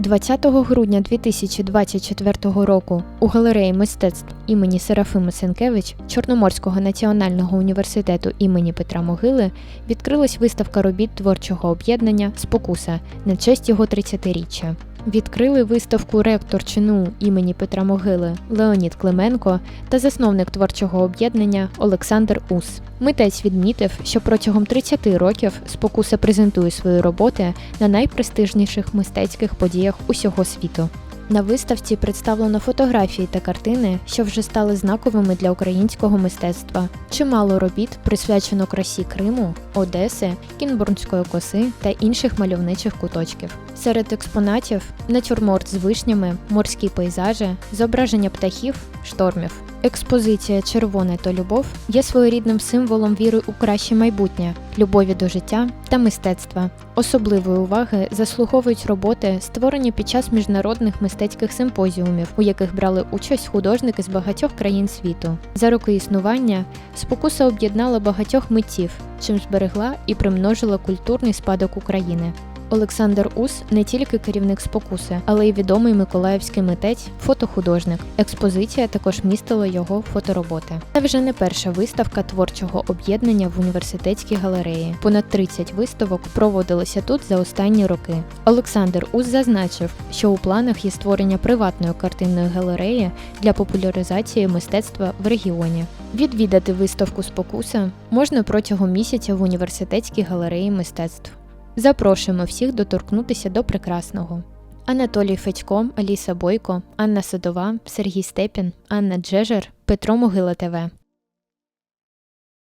20 грудня 2024 року у галереї мистецтв імені Серафими Сенкевич Чорноморського національного університету імені Петра Могили відкрилась виставка робіт творчого об'єднання Спокуса на честь його 30-річчя. Відкрили виставку ректор ЧНУ імені Петра Могили Леонід Клименко та засновник творчого об'єднання Олександр Ус. Митець відмітив, що протягом 30 років спокуса презентує свої роботи на найпрестижніших мистецьких подіях усього світу. На виставці представлено фотографії та картини, що вже стали знаковими для українського мистецтва. Чимало робіт присвячено красі Криму, Одеси, Кінбурнської коси та інших мальовничих куточків. Серед експонатів натюрморт з вишнями, морські пейзажі, зображення птахів, штормів. Експозиція Червоне то любов є своєрідним символом віри у краще майбутнє, любові до життя та мистецтва. Особливої уваги заслуговують роботи, створені під час міжнародних мистецьких симпозіумів, у яких брали участь художники з багатьох країн світу. За роки існування спокуса об'єднала багатьох митців, чим зберегла і примножила культурний спадок України. Олександр Ус не тільки керівник спокуси, але й відомий миколаївський митець, фотохудожник. Експозиція також містила його фотороботи. Це вже не перша виставка творчого об'єднання в університетській галереї. Понад 30 виставок проводилися тут за останні роки. Олександр Ус зазначив, що у планах є створення приватної картинної галереї для популяризації мистецтва в регіоні. Відвідати виставку спокуса можна протягом місяця в університетській галереї мистецтв. Запрошуємо всіх доторкнутися до прекрасного. Анатолій Федько, Аліса Бойко, Анна Садова, Сергій Степін, Анна Джежер, Петро Могила ТВ.